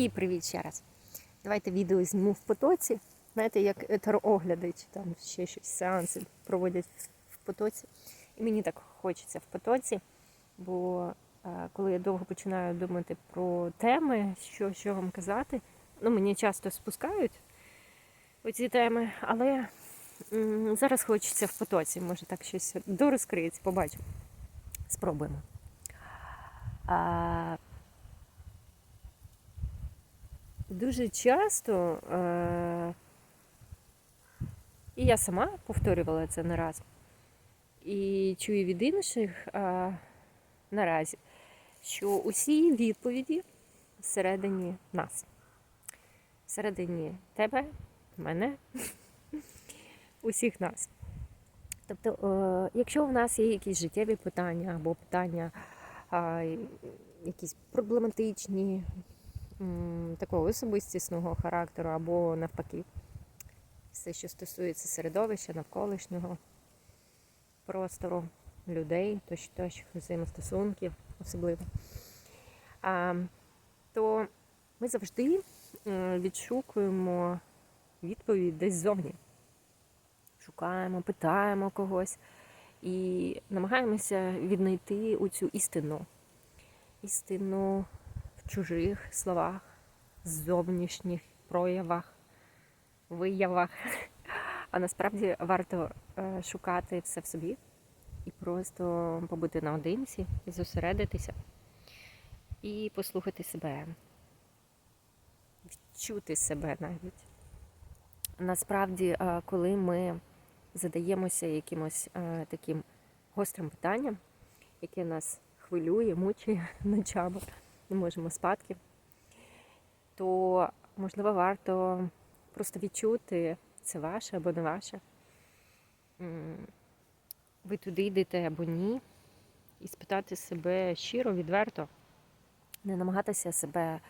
І привіт ще раз. Давайте відео зніму в потоці. Знаєте, як етероогляди, чи там ще щось сеанси проводять в потоці. І мені так хочеться в потоці, бо е, коли я довго починаю думати про теми, що, що вам казати, ну мені часто спускають оці теми, але зараз хочеться в потоці. Може так щось дорозкриється, побачимо. Спробуємо. А, дуже часто, е, і я сама повторювала це не раз, і чую від інших е, наразі, що усі відповіді всередині нас, всередині тебе, мене, усіх нас. Тобто, е, якщо в нас є якісь життєві питання або питання якісь проблематичні, такого особистісного характеру, або навпаки, все, що стосується середовища, навколишнього простору, людей, тощо, тощо, взаємостосунків особливо, а, то ми завжди відшукуємо відповідь десь ззовні. Шукаємо, питаємо когось і намагаємося віднайти у цю істину. Істину чужих словах, зовнішніх проявах, виявах. А насправді варто е, шукати все в собі і просто побути наодинці, зосередитися, і послухати себе, відчути себе навіть. Насправді, е, коли ми задаємося якимось е, таким гострим питанням, яке нас хвилює, мучує ночами, не можемо спадки, то можливо варто просто відчути, це ваше або не ваше. Ви туди йдете або ні, і спитати себе щиро, відверто, не намагатися себе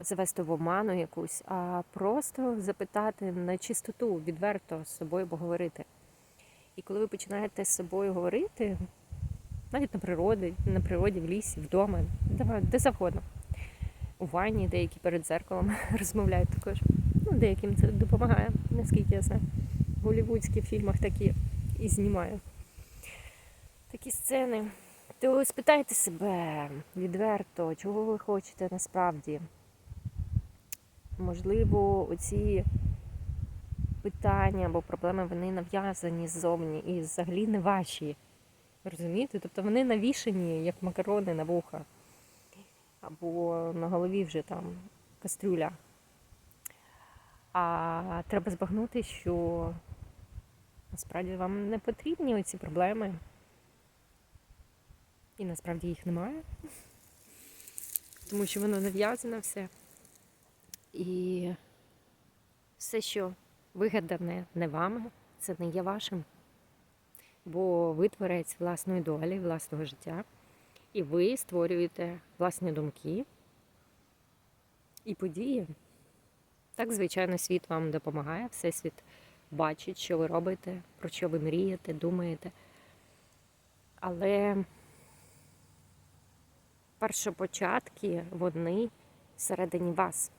завести в оману якусь, а просто запитати на чистоту, відверто з собою поговорити. І коли ви починаєте з собою говорити, навіть на природі, на природі, в лісі, вдома, де, завгодно. У ванні, деякі перед зеркалом розмовляють також. Ну, деяким це допомагає, наскільки я знаю. В голівудських фільмах такі і знімають. Такі сцени. То спитайте себе відверто, чого ви хочете насправді. Можливо, оці питання або проблеми вони нав'язані ззовні і взагалі не ваші. Розумієте? Тобто вони навішані, як макарони на вуха. Або на голові вже там кастрюля. А треба збагнути, що насправді вам не потрібні оці проблеми. І насправді їх немає. Тому що воно нав'язане все. І все, що вигадане не вами, це не є вашим. Бо ви творець власної долі, власного життя, і ви створюєте власні думки і події. Так, звичайно, світ вам допомагає, всесвіт бачить, що ви робите, про що ви мрієте, думаєте. Але першопочатки вони всередині вас.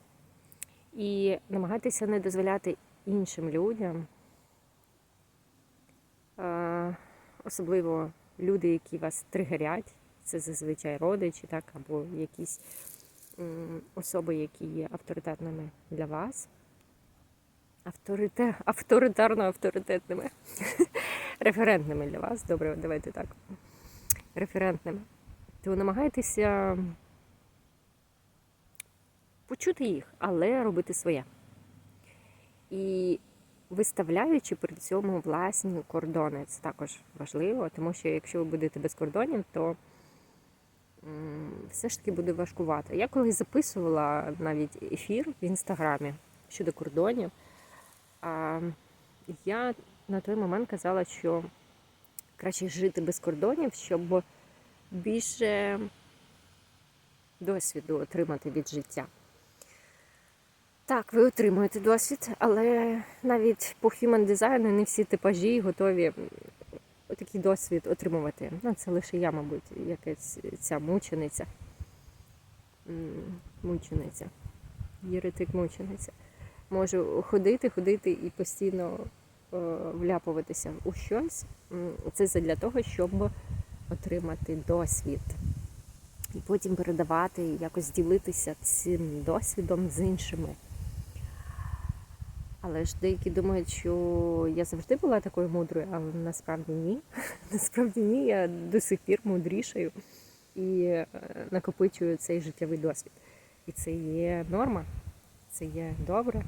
І намагайтеся не дозволяти іншим людям, е, особливо люди, які вас тригерять, це зазвичай родичі, так, або якісь особи, які є авторитетними для вас. Авторите, авторитарно авторитетними, референтними для вас. Добре, давайте так. Референтними. То намагайтеся почути їх, але робити своє. І виставляючи при цьому власні кордони. Це також важливо, тому що якщо ви будете без кордонів, то все ж таки буде важкувато. Я колись записувала навіть ефір в інстаграмі щодо кордонів. Я на той момент казала, що краще жити без кордонів, щоб більше досвіду отримати від життя. Так, ви отримуєте досвід, але навіть по human дизайну не всі типажі готові такий досвід отримувати. Ну, це лише я, мабуть, якась ця мучениця. Мучениця. Єретик мучениця. Можу ходити, ходити і постійно е, вляпуватися у щось. Це задля того, щоб отримати досвід. І потім передавати, якось ділитися цим досвідом з іншими. Але ж деякі думають, що я завжди була такою мудрою, але насправді ні. Насправді ні, я до сих пір мудрішаю і е, накопичую цей життєвий досвід. І це є норма, це є добре.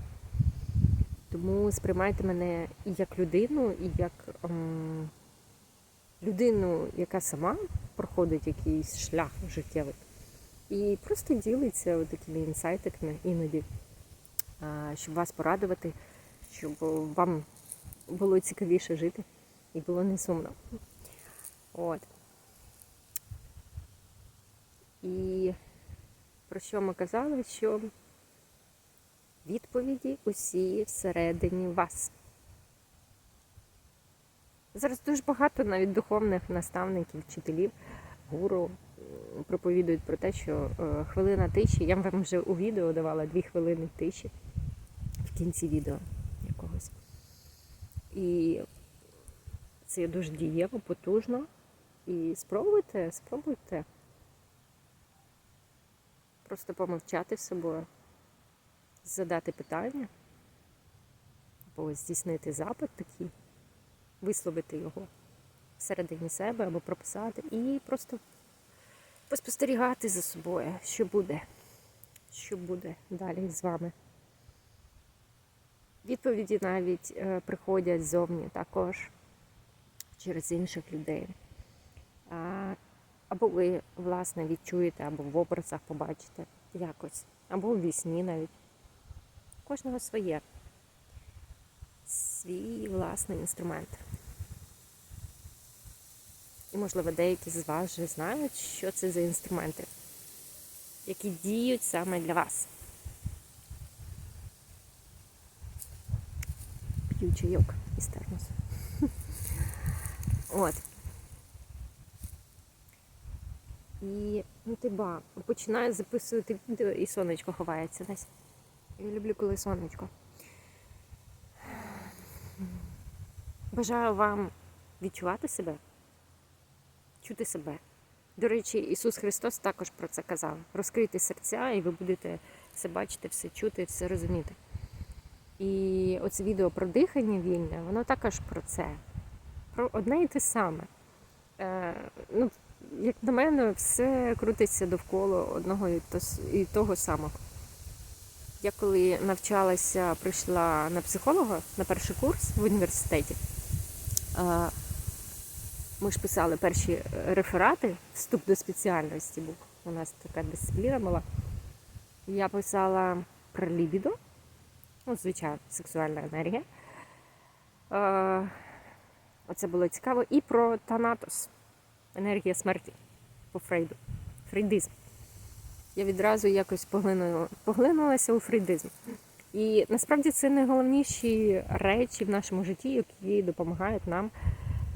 Тому сприймайте мене і як людину, і як ем, людину, яка сама проходить якийсь шлях життєвий. І просто ділиться такими інсайтиками іноді, щоб вас порадувати, щоб вам було цікавіше жити і було не сумно. От. І про що ми казали? Що відповіді усі всередині вас. Зараз дуже багато навіть духовних наставників, вчителів, гуру проповідують про те, що е, хвилина тиші, я вам вже у відео давала дві хвилини тиші кінці відео якогось. І це дуже дієво, потужно. І спробуйте, спробуйте просто помовчати з собою, задати питання, або здійснити запит такий, висловити його всередині себе або прописати, і просто поспостерігати за собою, що буде, що буде далі з вами. Відповіді навіть е, приходять ззовні також через інших людей. Або ви, власне, відчуєте, або в образах побачите якось, або в вісні навіть. Кожного своє. Свій власний інструмент. І, можливо, деякі з вас вже знають, що це за інструменти, які діють саме для вас. П'ю чайок із термосу. От. І ну ти ба, починаю записувати відео і сонечко ховається десь. Я люблю, коли сонечко. Бажаю вам відчувати себе, чути себе. До речі, Ісус Христос також про це казав. Розкрийте серця, і ви будете все бачити, все чути, все розуміти. І оце відео про дихання вільне, воно також про це. Про одне і те саме. Е, ну, як на мене, все крутиться довкола одного і того самого. Я коли навчалася, прийшла на психолога на перший курс в університеті. е, Ми ж писали перші реферати, вступ до спеціальності був. У нас така дисципліна була. Я писала про лібідо, ну, звичайно, сексуальна енергія. Е, Оце було цікаво. І про Танатос, енергія смерті по Фрейду, фрейдизм. Я відразу якось поглинула, поглинулася у фрейдизм. І насправді це найголовніші речі в нашому житті, які допомагають нам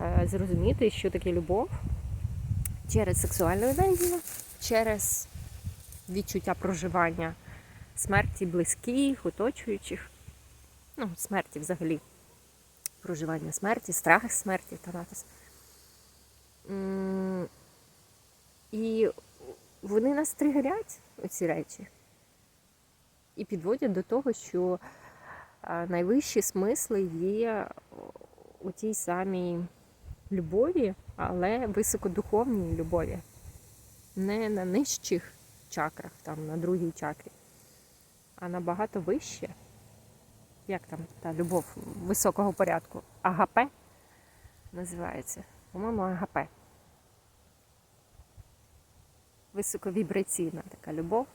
е, зрозуміти, що таке любов через сексуальну енергію, через відчуття проживання смерті близьких, оточуючих, ну, смерті взагалі. Проживання смерті, страх смерті Танатос. І вони нас тригерять, оці речі, і підводять до того, що найвищі смисли є у тій самій любові, але високодуховній любові, не на нижчих чакрах, там, на другій чакрі, а набагато вище як там та любов високого порядку? АГП називається. По-моєму, АГП. Високовібраційна така любов.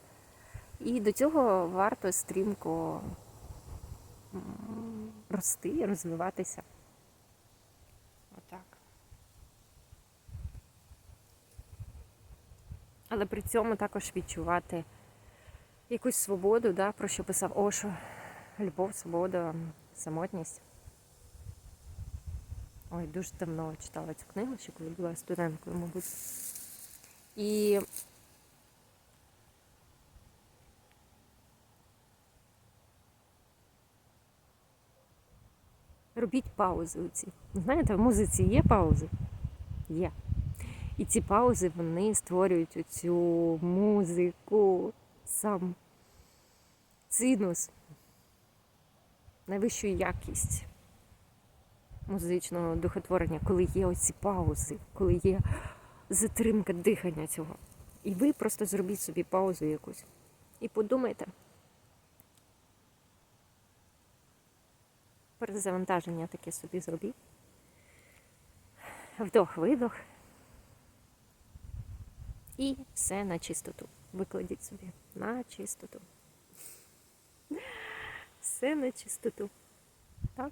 І до цього варто стрімко рости, розвиватися. Отак. Але при цьому також відчувати якусь свободу, да, про що писав Ошо. Любов, свобода, самотність. Ой, дуже давно читала цю книгу, ще коли була студенткою, мабуть. І робіть паузи у ці. Знаєте, в музиці є паузи? Є. І ці паузи вони створюють оцю музику сам синус, найвищу якість музичного духотворення, коли є оці паузи, коли є затримка дихання цього. І ви просто зробіть собі паузу якусь. І подумайте. Перезавантаження таке собі зробіть. Вдох-видох. І все на чистоту. Викладіть собі на чистоту. Все на чистоту. Так?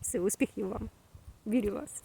Все, успіхів вам. Вірю вас.